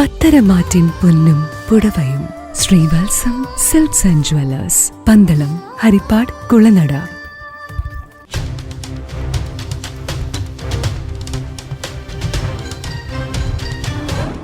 പത്തരമാറ്റിൻ പൊന്നും പുടവയും. Srivatsam silks and jewellers Pandalam Haripad Kulanada.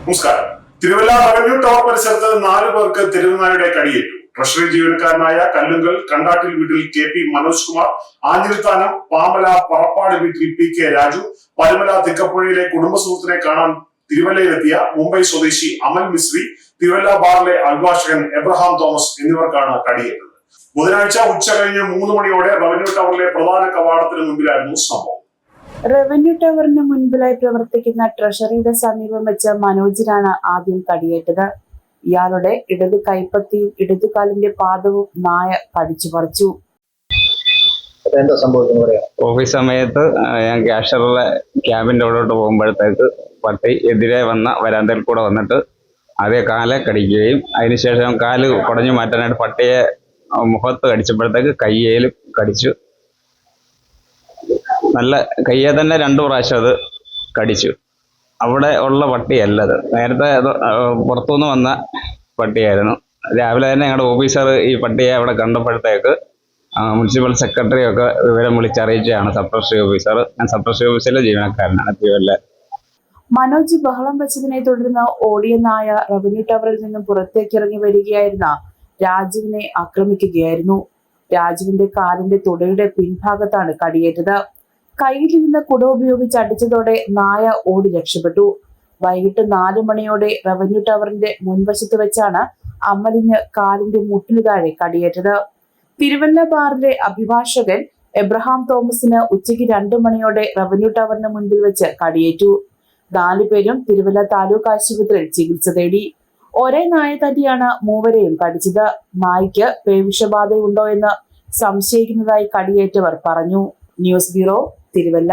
നമസ്കാരം. Thiruvalla revenue tower പരിസരത്ത് നാലു പേർക്ക് തിരുവനായുടെ കടിയേറ്റു. ട്രഷറി ജീവനക്കാരനായ കല്ലുങ്കൽ കണ്ടാട്ടിൽ വീട്ടിൽ കെ പി മനോജ് കുമാർ ആഞ്ഞിലിത്താനം പാമ്പല പറപ്പാട് വീട്ടിൽ പി കെ രാജു പരുമല തിക്കപ്പുഴയിലെ കുടുംബ സുഹൃത്തിനെ കാണാൻ തിരുവല്ലയിലെത്തിയ മുംബൈ സ്വദേശി അമൽ മിശ്രി തിരുവല്ല ബാറിലെ അഭിഭാഷകൻ എബ്രഹാം തോമസ് എന്നിവർക്കാണ് കടിയേറ്റത്. ബുധനാഴ്ച ഉച്ച കഴിഞ്ഞ് മൂന്ന് മണിയോടെ റവന്യൂ ടവറിലെ പ്രധാന കവാടത്തിന് മുമ്പിലായിരുന്നു സംഭവം. റവന്യൂ ടവറിന് മുൻപിലായി പ്രവർത്തിക്കുന്ന ട്രഷറിയുടെ സമീപം വെച്ച മനോജിനാണ് ആദ്യം കടിയേറ്റത്. ഇയാളുടെ ഇടതു കൈപ്പത്തിയും ഇടതുകാലിന്റെ പാദവും നായ കടിച്ചു പറിച്ചു എന്താ സംഭവിച്ചെന്ന് പറയാം ഓഫീസ് സമയത്ത് ഞാൻ ക്യാഷറിലെ ക്യാബിന്റെ അവിടോട്ട് പോകുമ്പോഴത്തേക്ക് പട്ടി എതിരെ വന്ന വരാന്തയിൽ കൂടെ വന്നിട്ട് അതേ കാലെ കടിക്കുകയും അതിനുശേഷം കാൽ കുടഞ്ഞു മാറ്റാനായിട്ട് പട്ടിയെ മുഖത്ത് കടിച്ചപ്പോഴത്തേക്ക് കയ്യേലും കടിച്ചു. നല്ല കയ്യെ തന്നെ രണ്ടു പ്രാവശ്യം അത് കടിച്ചു. അവിടെ ഉള്ള പട്ടിയല്ല അത്. നേരത്തെ പുറത്തുനിന്ന് വന്ന പട്ടിയായിരുന്നു. രാവിലെ തന്നെ ഞങ്ങളുടെ ഓഫീസർ ഈ പട്ടിയെ അവിടെ കണ്ടപ്പോഴത്തേക്ക് മുനിസിപ്പൽ സെക്രട്ടറി ഒക്കെ വിവരം വിളിച്ചറിയിച്ചാണ് സബ് ഓഫീസർ ഞാൻ സബ് ഓഫീസിലെ ജീവനക്കാരനാണ് തിരുവല്ല മനോജ് ബഹളം വെച്ചതിനെ തുടർന്ന് ഓടിയനായ റവന്യൂ ടവറിൽ നിന്നും പുറത്തേക്ക് ഇറങ്ങി വരികയായിരുന്ന രാജുവിനെ ആക്രമിക്കുകയായിരുന്നു. രാജുവിന്റെ കാലിന്റെ തുടയുടെ പിൻഭാഗത്താണ് കടിയേറ്റത്. കയ്യിലിരുന്ന കുട ഉപയോഗിച്ച് അടിച്ചതോടെ നായ ഓടി രക്ഷപ്പെട്ടു. വൈകിട്ട് നാലു മണിയോടെ റവന്യൂ ടവറിന്റെ മുൻവശത്ത് വെച്ചാണ് അമലിന് കാലിന്റെ മുട്ടിനു താഴെ കടിയേറ്റത്. തിരുവല്ല ബാറിലെ അഭിഭാഷകൻ എബ്രഹാം തോമസിന് ഉച്ചയ്ക്ക് രണ്ടു മണിയോടെ റവന്യൂ ടവറിന് മുൻപിൽ വെച്ച് കടിയേറ്റു. നാലുപേരും തിരുവല്ല താലൂക്ക് ആശുപത്രിയിൽ ചികിത്സ തേടി. ഒരേ നായ തന്നെയാണ് മൂവരെയും കടിച്ചത്. നായ്ക്ക് പേവിഷബാധയുണ്ടോ എന്ന് സംശയിക്കുന്നതായി കടിയേറ്റവർ പറഞ്ഞു. News bureau Thiruvalla.